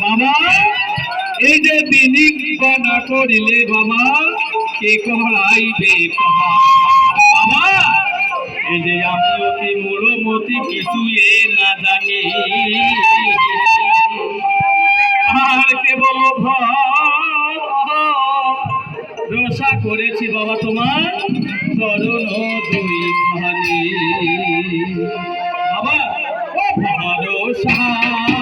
বাবা, এই যে দিনিক বানা করিলে বাবা, কে করাইবে বাবা, এই যে আমি অতি মূলমতি কিছু এ না জানি। আর কেবল রসা করেছি বাবা তোমার চরণ দুই খানি 下。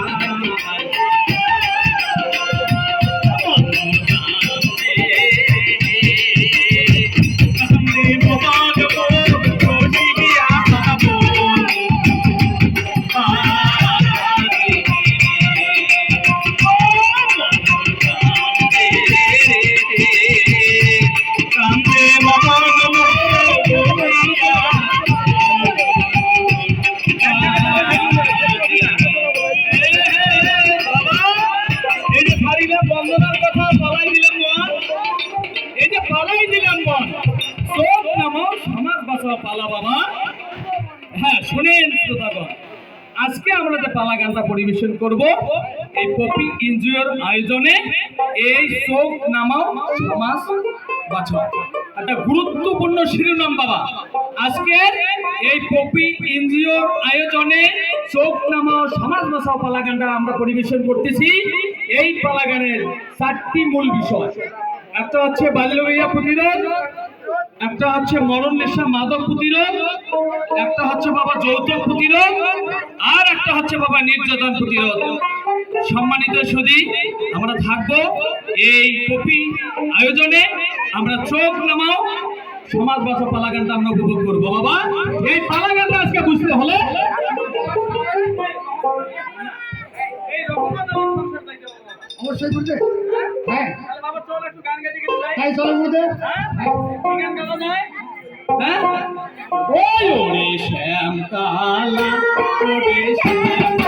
পালা বাবা। হ্যাঁ শুনেন শ্রোতাগণ আজকে আমরা যে পালা গানটা পরিবেশন করব, এই পপি এনজিওর আয়োজনে এই চোখ নামাও সমাজ বাঁচাও একটা গুরুত্বপূর্ণ শিরোনাম বাবা। আজকের এই পপি এনজিওর আয়োজনে চোখ নামাও সমাজ বাঁচাও পালা গানটা আমরা পরিবেশন করতেছি। এই পালা গানের চারটি মূল বিষয়। একটা হচ্ছে বাল্য বিবাহ প্রতিরোধ একটা হচ্ছে মরণ নেশা মাদক প্রতিরোধ, একটা হচ্ছে বাবা যৌতুক প্রতিরোধ, আর একটা হচ্ছে বাবা নির্যাতন প্রতিরোধ। সম্মানিত সুদী, আমরা থাকব এই কপি আয়োজনে, আমরা চোখ নামাও সমাজ বাঁচা পালাগানটা আমরা উপভোগ করব। বাবা, এই পালাগানটা আজকে বুঝতে হলে। অবশ্যই হ্যাঁ। গাইতে গেলে মধ্যে হ্যাঁ? ওরে শ্যাম কালা ওরে শ্যাম